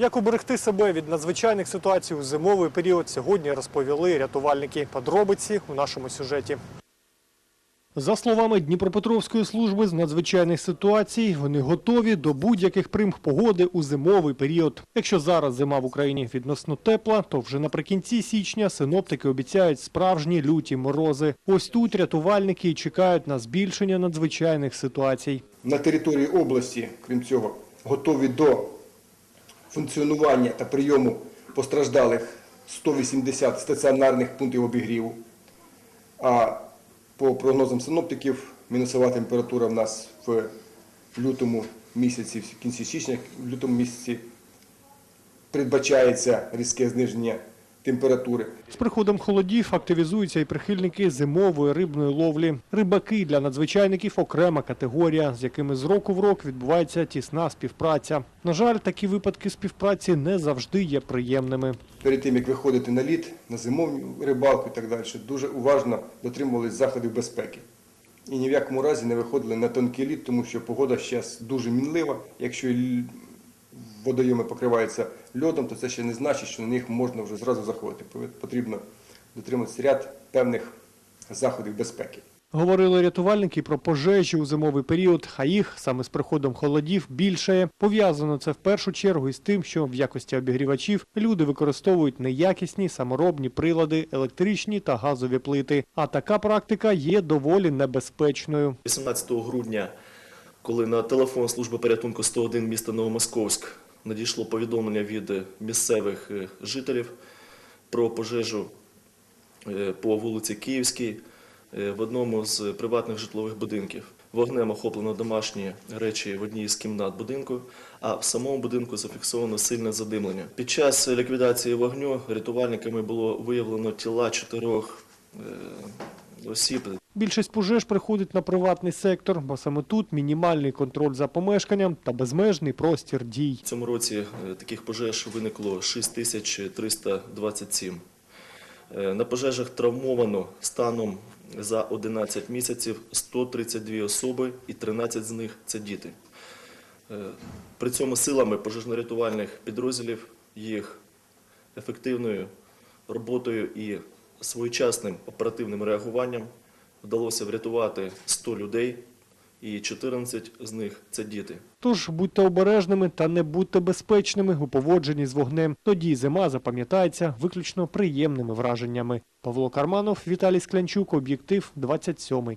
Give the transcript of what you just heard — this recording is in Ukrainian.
Як уберегти себе від надзвичайних ситуацій у зимовий період, сьогодні розповіли рятувальники. Подробиці у нашому сюжеті. За словами Дніпропетровської служби з надзвичайних ситуацій, вони готові до будь-яких примх погоди у зимовий період. Якщо зараз зима в Україні відносно тепла, то вже наприкінці січня синоптики обіцяють справжні люті морози. Ось тут рятувальники і чекають на збільшення надзвичайних ситуацій. на території області, крім цього, готові до функціонування та прийому постраждалих 180 стаціонарних пунктів обігріву. А по прогнозам синоптиків, мінусова температура в нас в лютому місяці, в кінці січня, в лютому місяці передбачається різке зниження температури. З приходом холодів активізуються і прихильники зимової рибної ловлі. Рибаки для надзвичайників окрема категорія, з якими з року в рок відбувається тісна співпраця. На жаль, такі випадки співпраці не завжди є приємними. перед тим, як виходити на лід, на зимовну рибалку і так далі, дуже уважно дотримувалися заходів безпеки. І ні в якому разі не виходили на тонкий лід, тому що погода зараз дуже мінлива. Якщо водойоми покриваються льодом, то це ще не значить, що на них можна вже зразу заходити. Потрібно дотримуватися ряд певних заходів безпеки. Говорили рятувальники про пожежі у зимовий період, а їх саме з приходом холодів більшає. Пов'язано це в першу чергу із тим, що в якості обігрівачів люди використовують неякісні саморобні прилади, електричні та газові плити. А така практика є доволі небезпечною. 18 грудня, коли на телефон служби порятунку 101 міста Новомосковськ надійшло повідомлення від е, місцевих е, жителів про пожежу е, по вулиці Київській в одному з приватних житлових будинків. Вогнем охоплено домашні речі в одній з кімнат будинку, а в самому будинку зафіксовано сильне задимлення. Під час ліквідації вогню рятувальниками було виявлено тіла чотирьох осіб, Більшість пожеж приходить на приватний сектор, бо саме тут мінімальний контроль за помешканням та безмежний простір дій. В цьому році е, таких пожеж виникло 6327. Е, На пожежах травмовано станом за 11 місяців 132 особи і 13 з них це діти. Е, При цьому силами пожежно-рятувальних підрозділів їх ефективною роботою і своєчасним оперативним реагуванням вдалося врятувати 100 людей, і 14 з них це діти. Тож будьте обережними та не будьте безпечними у поводженні з вогнем. Тоді зима запам'ятається виключно приємними враженнями. Павло Карманов, Віталій Склянчук, об'єктив 27